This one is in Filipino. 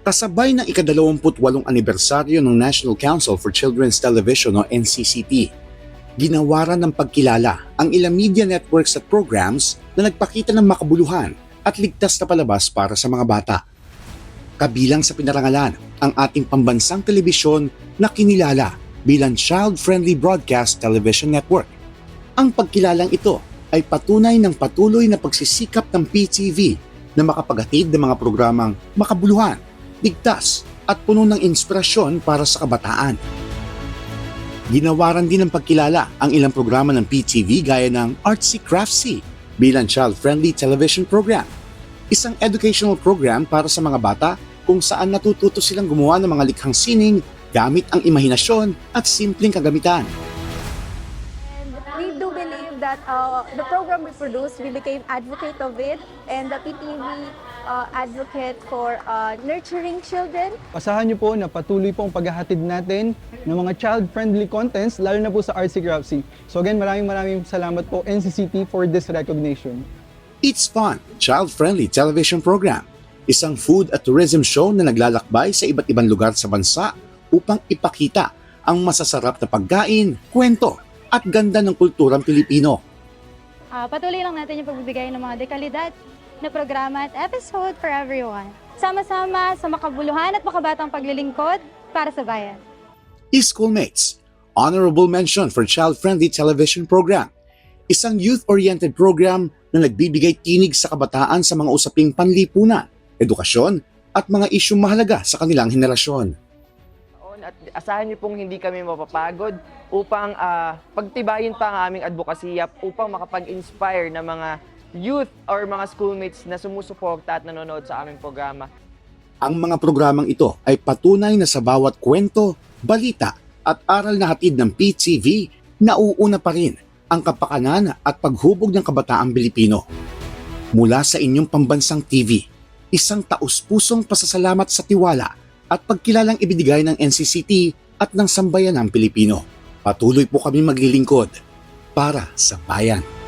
Kasabay ng ikadalawamputwalong anibersaryo ng National Council for Children's Television o NCCT, ginawaran ng pagkilala ang ilang media networks at programs na nagpakita ng makabuluhan at ligtas na palabas para sa mga bata. Kabilang sa pinarangalan ang ating pambansang telebisyon na kinilala bilang Child-Friendly Broadcast Television Network. Ang pagkilalang ito ay patunay ng patuloy na pagsisikap ng PTV na makapagatid ng mga programang makabuluhan, ligtas at puno ng inspirasyon para sa kabataan. Ginawaran din ng pagkilala ang ilang programa ng PTV gaya ng Artsy Craftsy bilang child-friendly television program. Isang educational program para sa mga bata kung saan natututo silang gumawa ng mga likhang sining gamit ang imahinasyon at simpleng kagamitan. We do believe that uh, the program we produce, we became advocate of it, and the PTV uh, advocate for uh, nurturing children. Asahan niyo po na patuloy po ang paghahatid natin ng mga child-friendly contents, lalo na po sa Artsy Craftsy. So again, maraming maraming salamat po NCCT for this recognition. It's Fun, child-friendly television program. Isang food at tourism show na naglalakbay sa iba't ibang lugar sa bansa upang ipakita ang masasarap na pagkain, kwento at ganda ng kulturang Pilipino. Ah, patuloy lang natin yung pagbibigay ng mga dekalidad na programa at episode for everyone. Sama-sama sa makabuluhan at makabatang paglilingkod para sa bayan. E-Schoolmates, Honorable Mention for Child-Friendly Television Program. Isang youth-oriented program na nagbibigay tinig sa kabataan sa mga usaping panlipunan, edukasyon at mga isyong mahalaga sa kanilang henerasyon. At asahan niyo pong hindi kami mapapagod upang ah, pagtibayin pa ang aming advokasya upang makapag-inspire ng mga youth or mga schoolmates na sumusuporta at nanonood sa aming programa. Ang mga programang ito ay patunay na sa bawat kwento, balita at aral na hatid ng PTV, nauuna pa rin ang kapakanan at paghubog ng kabataang Pilipino. Mula sa inyong pambansang TV, isang taus-pusong pasasalamat sa tiwala at pagkilalang ibinigay ng NCCT at ng sambayan ng Pilipino. Patuloy po kami maglilingkod para sa bayan.